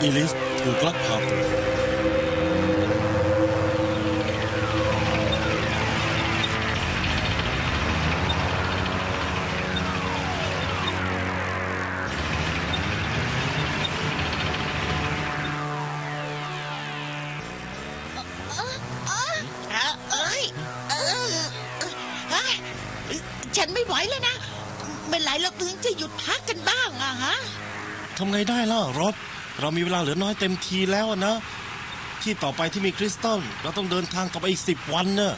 อีลิสถูกลักพาตัวฉันไม่ไหวแล้วนะไม่ไหลเราถึงจะหยุดพักกันบ้างอะฮะ ทำไงได้ล่ะรถ เรามีเวลาเหลือน้อยเต็มทีแล้วนะ ที่ต่อไปที่มีคริสตัลเราต้องเดินทางต่อไปอีกสิบวันเนอะ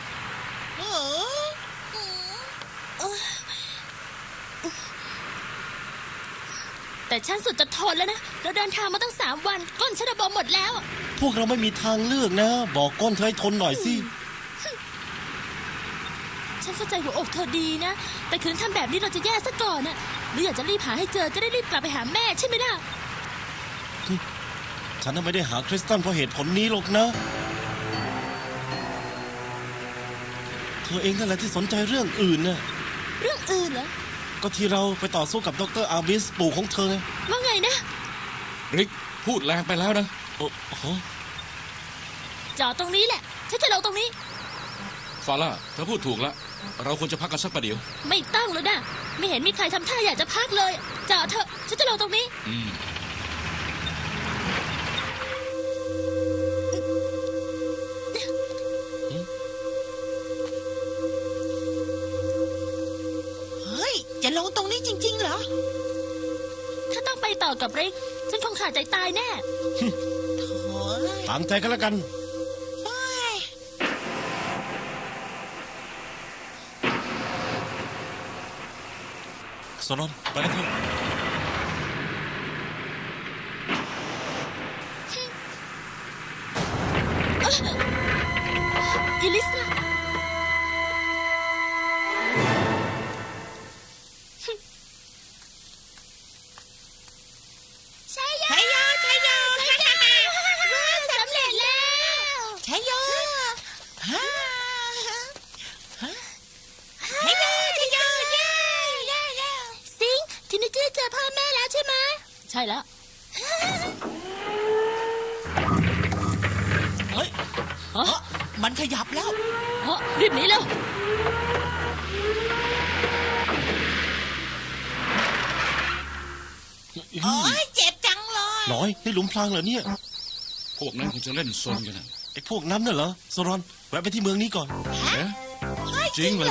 แต่ฉันสุดจะทนแล้วนะ เราเดินทางมาตั้งสามวันก้นฉันระบมหมดแล้ว พวกเราไม่มีทางเลือกนะ บอกก้นเธอให้ทนหน่อยสิ ฉันเข้าใจหัวอกเธอดีนะ แต่คืนทำแบบนี้เราจะแย่ซะก่อนนะหรืออยากจะรีบหาให้เจอจะได้รีบกลับไปหาแม่ใช่ไหมล่ะ ฉันน่ะไม่ได้หาคริสตัลเพราะเหตุผลนี้หรอกนะ เธอเองนั่นแหละที่สนใจเรื่องอื่นน่ะ เรื่องอื่นเหรอ ก็ที่เราไปต่อสู้กับดรอาร์บิสปู่ของเธอไงว่าไงนะ ริกพูดแรงไปแล้วนะ โอ้โหจอดตรงนี้แหละ ฉันจะลงตรงนี้ ฟาร่าเธอพูดถูกแล้วเราควรจะพักกันสักประเดี๋ยว ไม่ต้องแล้วนะ ไม่เห็นมีใครทำท่าอยากจะพักเลยจอดเถอะ ฉันจะลงตรงนี้ อืม ริก ฉันคงขาดใจตายแน่โอ้ยตามใจกันแล้วกัน เฮ้ยสนอนไปกันเถอะอี ลุมพรางเหรอเนี่ย พวกนั้นคงจะเล่นซนกันนะไอ้พวกนั้นน่ะเหรอสรอนแวะไปที่เมืองนี้ก่อน เอ๊ะเฮ้ยจริงเหรอ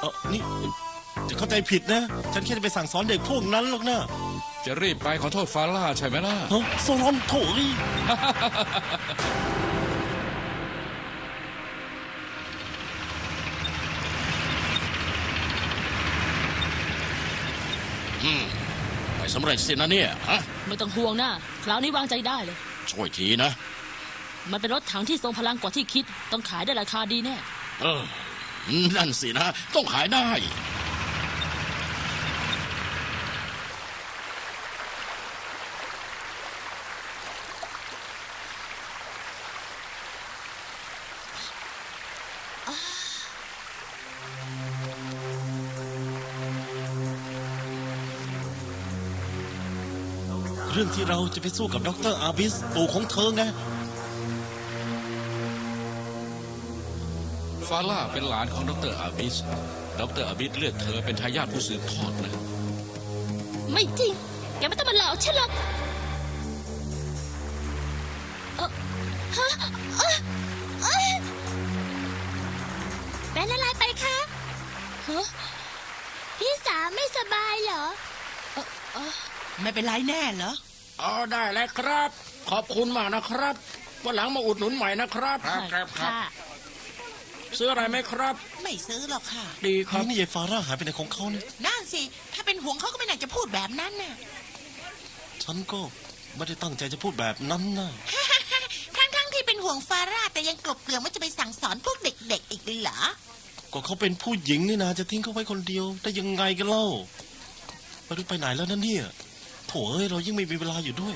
เออนี่จะเข้าใจผิดนะ ฉันแค่จะไปสั่งสอนเด็กพวกนั้นหรอกนะจะรีบไปขอโทษฟาร่าใช่ไหมล่ะฮะสรอนโถยไป สำเร็จสินะเนี่ยฮะไม่ต้องห่วงนะคราวนี้วางใจได้เลย ช่วยทีนะ มันเป็นรถถังที่ทรงพลังกว่าที่คิด ต้องขายได้ราคาดีแน่เออนั่นสินะ ต้องขายได้ เรื่องที่เราจะไปสู้กับดรอาร์บิสปู่ของเธอไงฟาร่าเป็นหลานของดรอาบิส ดรอาบิสเลือกเธอเป็นทายาทผู้สืบทอดนะ ไม่จริง แกไม่ต้องมาหลอกฉันหรอกเอ่อฮะเอ้ยเอ้ยเป็นอะไรไปคะฮะพี่สาวไม่สบายเหรอเอ่อเอ่อไม่เป็นไรแน่เหรอ อ๋อได้แล้วครับ ขอบคุณมากนะครับวันหลังมาอุดหนุนใหม่นะครับค่ะ ซื้ออะไรไหมครับ ไม่ซื้อหรอกค่ะ ดีครับ นี่นี่ยายฟาร่าหายไปไหนของเขาเนี่ยนั่นสิ ถ้าเป็นห่วงเขาก็ไม่น่าจะพูดแบบนั้นน่ะ ฉันก็ไม่ได้ตั้งใจจะพูดแบบนั้นนะทั้งๆที่เป็นห่วงฟาร่าแต่ยังกลบเกลื่อนว่าจะไปสั่งสอนพวกเด็กๆอีกเหรอ ก็เขาเป็นผู้หญิงนี่นะจะทิ้งเขาไว้คนเดียวได้ยังไงกันเล่าไม่รู้ไปไหนแล้วนั่นเนี่ย โถเอ้ยเรายิ่งไม่มีเวลาอยู่ด้วย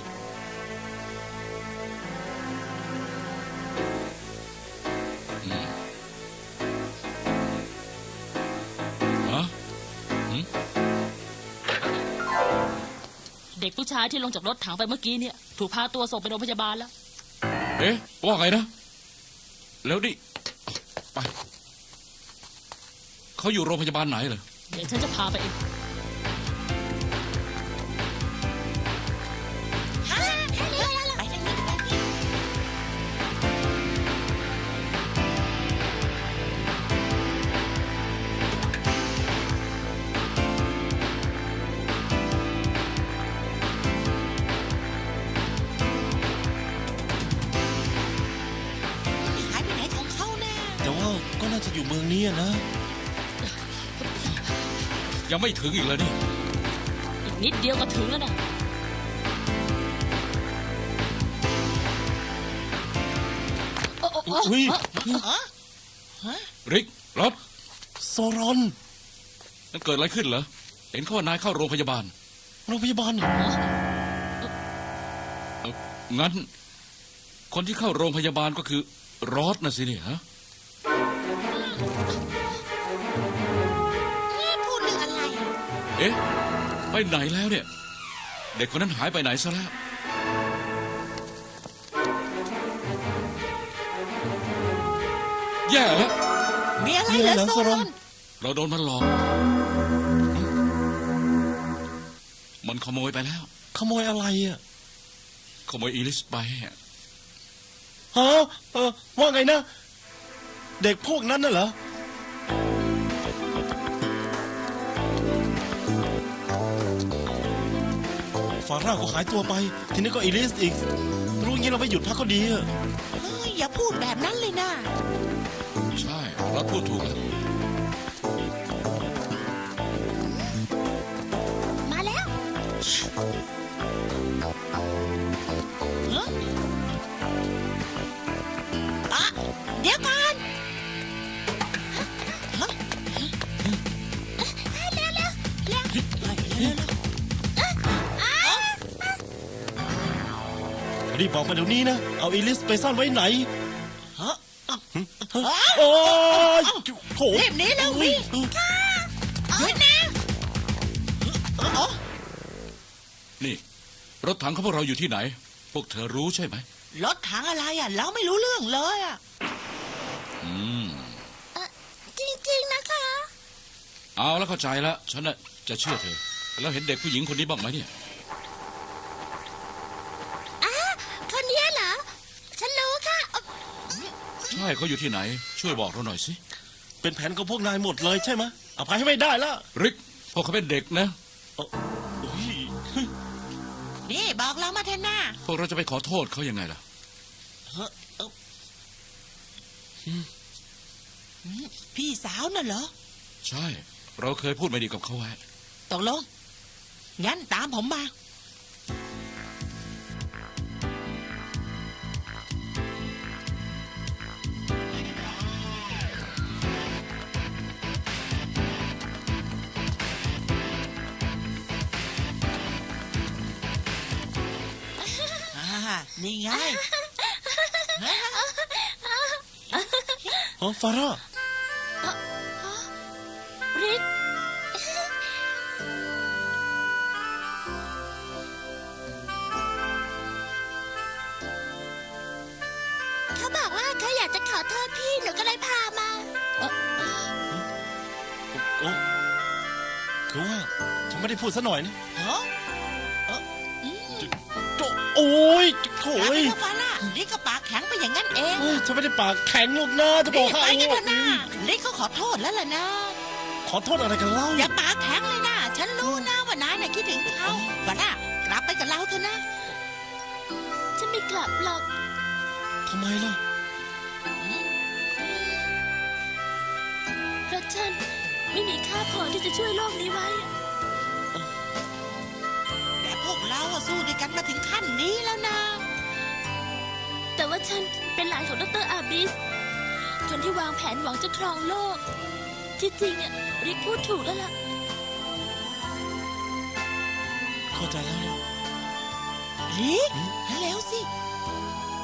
ฮะเด็กผู้ชายที่ลงจากรถถังไปเมื่อกี้เนี่ย ถูกพาตัวส่งไปโรงพยาบาลแล้ว เอ๊ะว่าไงนะ แล้วดิไป เขาอยู่โรงพยาบาลไหนเหรอ เดี๋ยวฉันจะพาไปเอง แน่แต่ว่าก็น่าจะอยู่เมืองนี้อะนะ ยังไม่ถึงอีกเลยนี่อีกนิดเดียวก็ถึงแล้วนะโอ้โอ้โอ้อุ้ยริกรับโซรอนนั่นเกิดอะไรขึ้นเหรอ เห็นเขาว่านายเข้าโรงพยาบาลโรงพยาบาลเหรอเอ้างั้น คนที่เข้าโรงพยาบาลก็คือรอดนะสิเนี่ยฮะ เอ๊ะ ไปไหนแล้วเนี่ย เด็กคนนั้นหายไปไหนซะแล้ว แย่แล้ว มีอะไรมีเหอะรไรอเหรอโซโซรรออนนเราโดนมันหลอก มันขโมยไปแล้ว ขโมยอะไรอะ ขโมยอีลิสไปอะฮะเออว่าไงนะ เด็กพวกนั้นน่ะเหรอ ฟาร่าก็หายตัวไป ทีนี้ก็อีลิสอีก รู้งี้เราไปหยุดพักก็ดีอะเฮ้ยอย่าพูดแบบนั้นเลยนะ ใช่เราพูดถูกแล้วมาแล้วเอ้ออะเดี๋ยวก่อน รีบบอกมาเดี๋ยวนี้นะ เอาอีลิสไปซ่อนไว้ไหน ฮะโอ้ยโถรีบหนีเร็ววิ่งเฮ้ยนะนี่ รถถังของพวกเราอยู่ที่ไหน พวกเธอรู้ใช่ไหม รถถังอะไรอะ เราไม่รู้เรื่องเลยอะอืมจริง ๆ นะคะ เอาแล้วเข้าใจแล้ว ฉันน่ะจะเชื่อเธอ แล้วเห็นเด็กผู้หญิงคนนี้บ้างไหมเนี่ย คนนี้เหรอ ฉันรู้ค่ะ ใช่เขาอยู่ที่ไหน ช่วยบอกเราหน่อยสิเป็นแผนของพวกนายหมดเลยใช่ไหมอภัยให้ไม่ได้แล้วริกพวกเขาเป็นเด็กนะโอ้ยนี่บอกเรามาเถอะนะพวกเราจะไปขอโทษเขายังไงล่ะพี่สาวน่ะเหรอใช่ เราเคยพูดไม่ดีกับเขาไว้ ตกลงงั้นตามผมมา นี่ไงโอ๋อฟาร่าริกเขาบอกว่าเขาอยากจะขอโทษพี่หนูก็เลยพามา โอ้คือว่าฉันไม่ได้พูดซะหน่อยนะ โอ้ย โถอย่าไปยเถอะฟาล่าลิก็ปากแข็งไปอย่างนั้นเองเฮ้ยฉันไม่ได้ปากแข็งหรอกนะจะบรีอกบให้ไปกันเถอะนะลิเขาขอโทษแล้วล่ะนะ ขอโทษอะไรกันเล่าอย่าปากแข็งเลยนะฉันรู้นะว่านายน่ะคิดถึงเขาฟาล่ากลับไปกับเราเถอะนะ ฉันไม่กลับหรอกทำไมล่ะเพราะฉันไม่มีค่าพอที่จะช่วยโลกนี้ไว้แต่พวกเราอะสู้ด้วยกันมาถึงขั้นนี้แล้วนะแต่ ว่าฉันเป็นหลานของดรอาบิส คนที่วางแผนหวังจะครองโลก ที่จริงอะริกพูดถูกแล้วล่ะ เข้าใจแล้วนะลิกเร็วสิ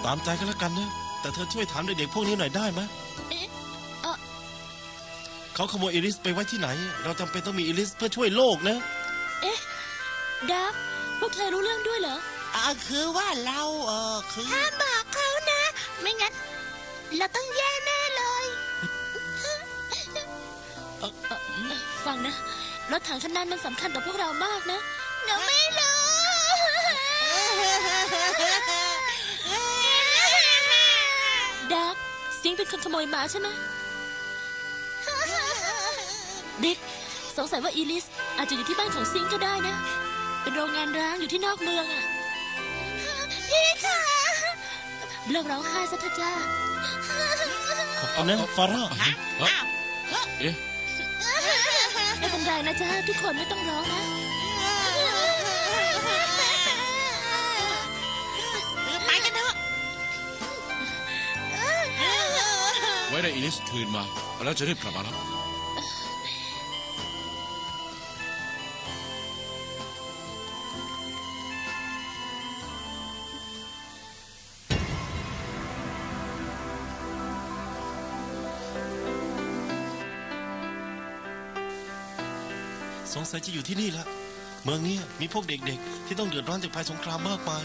ตามใจกันแล้วกันนะ แต่เธอช่วยถามเด็กๆพวกนี้หน่อยได้ไหมเอ๊ะเอ่อเขาขโมยอีลิสไปไว้ที่ไหน เราจำเป็นต้องมีอีลิสเพื่อช่วยโลกนะดักพวกเธอรู้เรื่องด้วยเหรอ อ่าคือว่าเราเออคือ ห้ามบอกเขานะ ไม่งั้น เราต้องแย่แน่เลย ฟังนะ รถถังคันนั้นมันสำคัญต่อพวกเรามากนะหนูไม่รู้ ดักซิงเป็นคนขโมยมาใช่ไหมดิกสงสัยว่าอีลิส อาจจะอยู่ที่บ้านของซิงก็ได้นะ เป็นโรงงานร้างอยู่ที่นอกเมืองอะ เลิกร้องไห้ซะเถอะจ้าขอบคุณนะฟาร่าเอ๊ะเอ๊ะไม่เป็นไรนะจ้าทุกคนไม่ต้องร้องนะไปกันเถอะไว้ได้อิลิสคืนมา แล้วจะรีบกลับมาแล้ว สงสัยจะอยู่ที่นี่ละเมืองเนี้ยมีพวกเด็กๆ ที่ต้องเดือดร้อนจากภัยสงครามมากมาย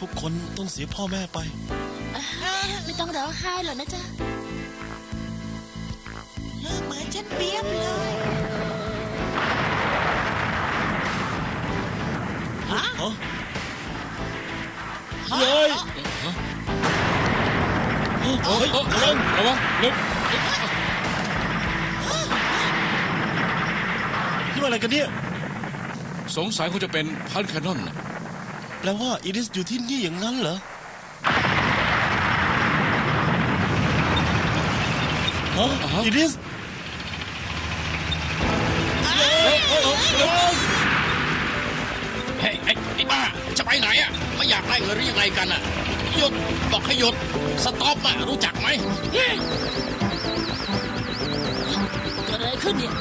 ทุกคนต้องเสียพ่อแม่ไป ไม่ต้องร้องไห้หรอกนะจ๊ะเหมือนฉันเปียบเลยฮะเอ้าเฮ้ยฮะ เฮ้ยระวังระวังเร็วนี่มันอะไรกันเนี่ย สงสัยคงจะเป็นพันแคนนอนนะแปลว่าอีดิสอยู่ที่นี่อย่างนั้นเหรอฮะอีดิสเฮ้ยไอ้ไอ้บ้า จะไปไหนอะ ไม่อยากได้เงินหรือยังไงกันอะ หยุด บอกให้หยุด สต็อปอะรู้จักไหมเกิดอะไรขึ้นเนี่ย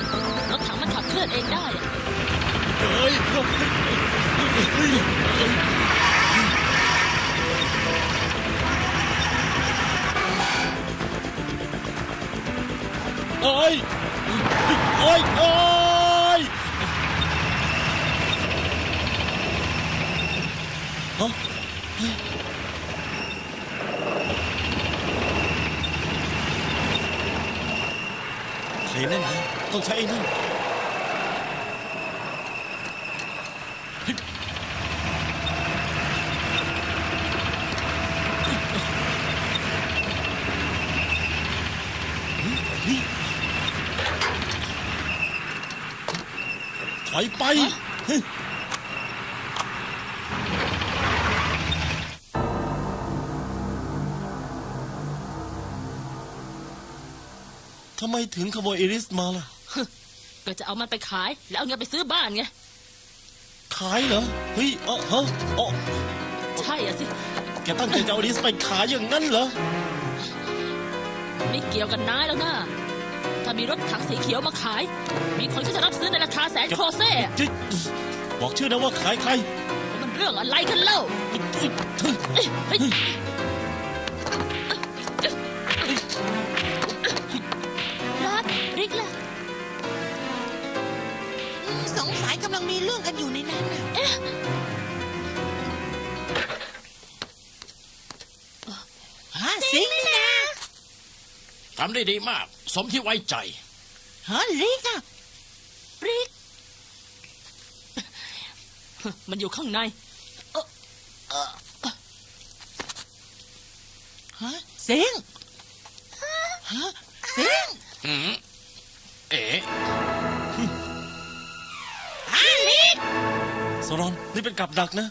รถถังมันขับเคลื่อนเองได้อะเฮ้ยโอ้ยโอ้ยโอ้ยฮะเฮ้ย ใครนั่นนะต้องใช้ไอ้นั่นนี่ถอยไปำไมถึงขโมยเอริสมาล่ะ ก็จะเอามันไปขาย แล้วเอาเงินไปซื้อบ้านไง ขายเหรอ เฮ้ยเอ๋อฮะอ๋อใช่อะสิ แกตั้งใจจะเอาเอริสไปขายอย่างนั้นเหรอ ไม่เกี่ยวกันนายแล้วนะถ้ามีรถถังสีเขียวมาขาย มีคนก็จะรับซื้อในราคาแสนโครเซ่อะจิบอกชื่อนะว่าขายใคร มันเรื่องอะไรกันเล่า เฮ้ย ลังมีเรื่องกันอยู่ในนั้นน่ะฮะสิงนี่นะทำได้ดีมาก สมที่ไว้ใจ ฮะลิกอะริกมันอยู่ข้างในฮะสิงฮะสิงอืม สรอนนี่เป็นกับดักนะ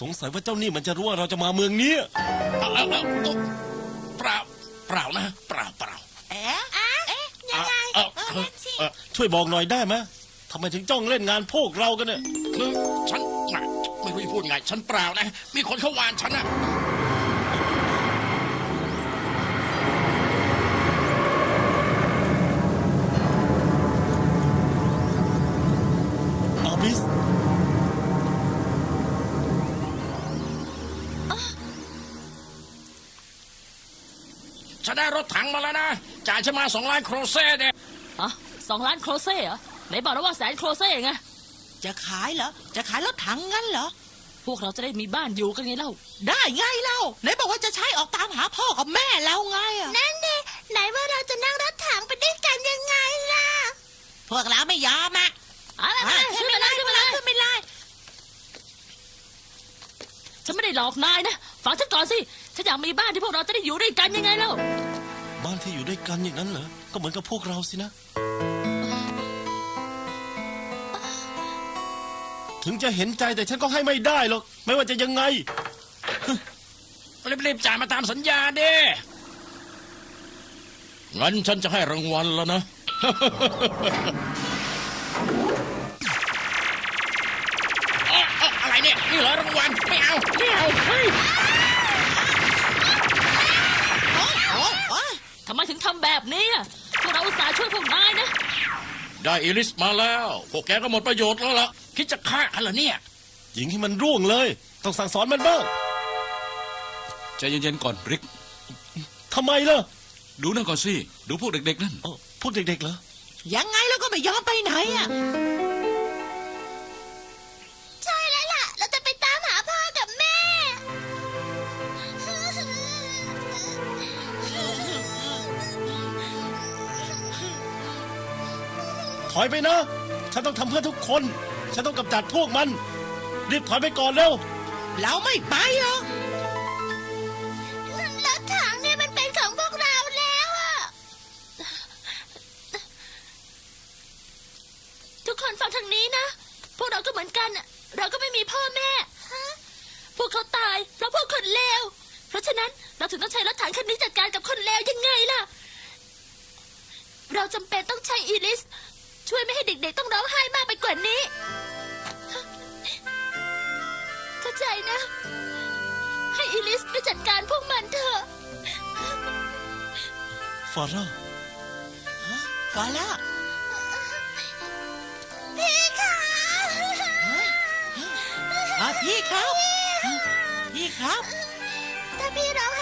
สงสัยว่าเจ้านี่มันจะรู้ว่าเราจะมาเมืองนี้เอาเอาเอาเอาเปล่าเปล่านะเปล่าเปล่าเอ๊ะเอ๊ะยังไงเออนั่นสิเออช่วยบอกหน่อยได้ไหมทำไมถึงจ้องเล่นงานพวกเรากันเนี่ยคือฉันน่ะไม่รู้จะพูดไง ฉันเปล่านะ มีคนเขาวานฉันอะอาบิส ฉันได้รถถังมาแล้วนะ จ่ายฉันมาสองล้านโครเซ่เนี่ยอะสองล้านโครเซ่เหรอไหนบอกแล้วว่าแสนโครเซ่ไงจะขายเหรอ จะขายรถถังงั้นเหรอ พวกเราจะได้มีบ้านอยู่กันไงเล่า ได้ไงเล่าไหนบอกว่าจะใช้ออกตามหาพ่อกับแม่แล้วไงอะนั่นเด้ไหนว่าเราจะนั่งรถถังไปด้วยกันยังไงล่ะ พวกเราไม่ยอมอะเอาไปอะขึ้นไปเลยขึ้นไปเลยขึ้นไปเลยฉันไม่ได้หลอกนายนะ ฟังฉันก่อนสิ ฉันอยากมีบ้านที่พวกเราจะได้อยู่ด้วยกันยังไงเล่าบ้านที่อยู่ด้วยกันอย่างนั้นเหรอ ก็เหมือนกับพวกเราสินะ ถึงจะเห็นใจแต่ฉันก็ให้ไม่ได้หรอก ไม่ว่าจะยังไง รีบๆจ่ายมาตามสัญญาเด้งั้นฉันจะให้รางวัลแล้วนะำไมถึงทำแบบนี้อะพวกเราอุตส่าห์ช่วยพวกนายนะ ได้อีลิสมาแล้ว พวกแกก็หมดประโยชน์แล้วล่ะ คิดจะฆ่ากันเหรอเนี่ย ยิงให้มันร่วงเลย ต้องสั่งสอนมันบ้างใจเย็นๆก่อนริก ทำไมล่ะดูนั่นก่อนสิ ดูพวกเด็กๆนั่น เอ้าพวกเด็กๆเหรอ ยังไงเราก็ไม่ยอมไปไหนอะ ถอยไปนะ ฉันต้องทำเพื่อทุกคน ฉันต้องกำจัดพวกมัน รีบถอยไปก่อนเร็ว เราไม่ไปหรอกรถถังเนี่ยมันเป็นของพวกเราแล้วอะทุกคนฟังทางนี้นะ พวกเราก็เหมือนกันอะเราก็ไม่มีพ่อแม่ พวกเขาตายเพราะพวกคนเลว เพราะฉะนั้นเราถึงต้องใช้รถถังคันนี้จัดการกับคนเลวยังไงล่ะ เราจำเป็นต้องใช้อีลิส ช่วยไม่ให้เด็กๆต้องร้องไห้มากไปกว่านี้ เข้าใจนะ ให้อีลิสไปจัดการพวกมันเถอะ ฟาร่าฟาล่าพี่คะอะพี่ครับ พี่ครับ ถ้าพี่ร้องไห้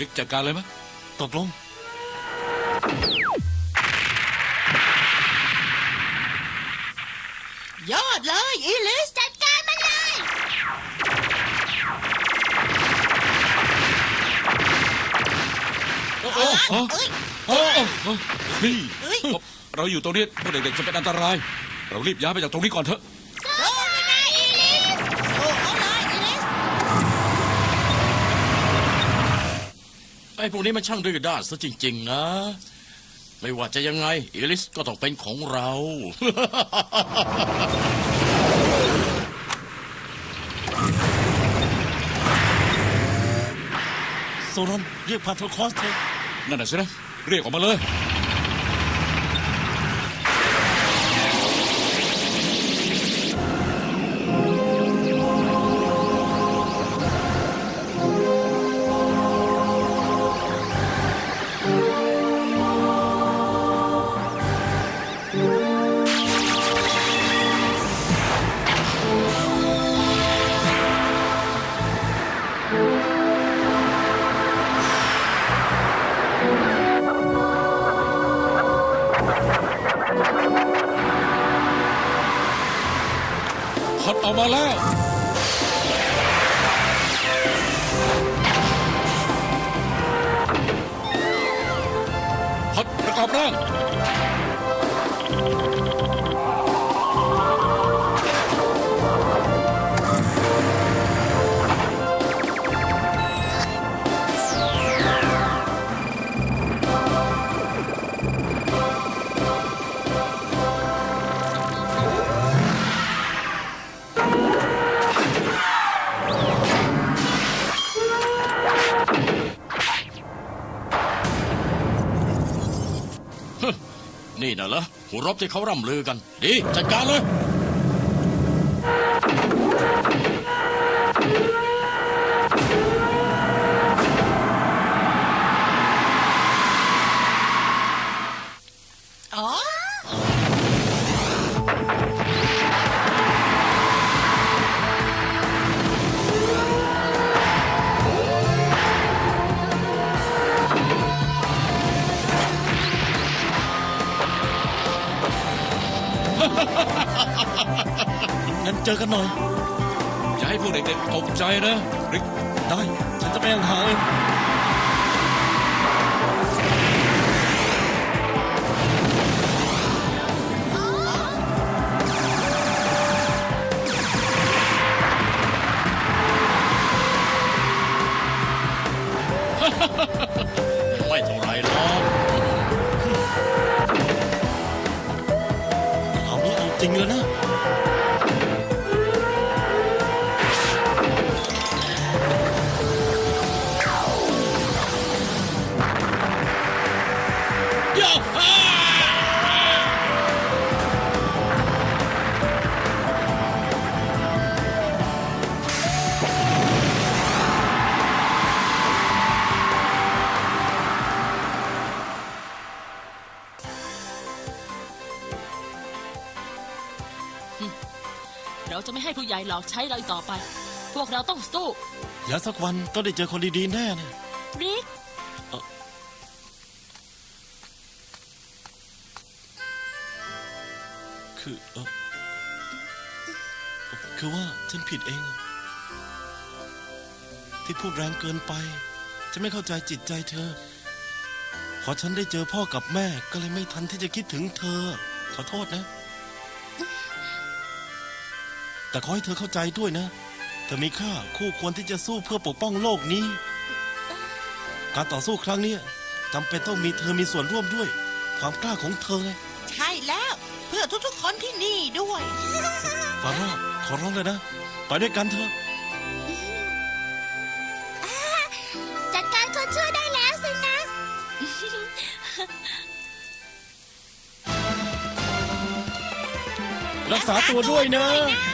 ริกจัดการเลยไหมตกลง ยอดเลย อีลิส จัดการมันเลย โอ้โอ้โอ้เอ้ยโอ้โอ้นี่เอ้ยเราอยู่ตรงนี้พวกเด็กๆจะเป็นอันตราย เรารีบย้ายไปจากตรงนี้ก่อนเถอะ โอ้เลยอีลิสโอ้เขาเลยอีลิส ไอ้พวกนี้มันช่างดื้อด้านซะจริง ๆ นะ ไม่ว่าจะยังไงอีลิสก็ต้องเป็นของเรา โซรอนเรียกพาโทรคอสเถอะนั่นน่ะสินะเรียกออกมาเลย ฮอ รบที่เขาร่ำลือกัน ดี จัดการเลย เราจะไม่ให้ผู้ใหญ่หลอกใช้เราอีกต่อไป พวกเราต้องสู้เดี๋ยวสักวันต้องได้เจอคนดีๆแน่นะริกคือเออคือว่าฉันผิดเอง ที่พูดแรงเกินไปจะไม่เข้าใจจิตใจเธอ พอฉันได้เจอพ่อกับแม่ก็เลยไม่ทันที่จะคิดถึงเธอ ขอโทษนะ แต่ขอให้เธอเข้าใจด้วยนะ เธอมีค่าคู่ควรที่จะสู้เพื่อปกป้องโลกนี้ การต่อสู้ครั้งเนี้ยจำเป็นต้องมีเธอมีส่วนร่วมด้วย ความกล้าของเธอไงใช่แล้วเพื่อทุกๆคนที่นี่ด้วยฟาร่าขอร้องเลยนะ ไปด้วยกันเถอะจัดการคนชั่วได้แล้วสินะ รักษาตัวด้วยนะบ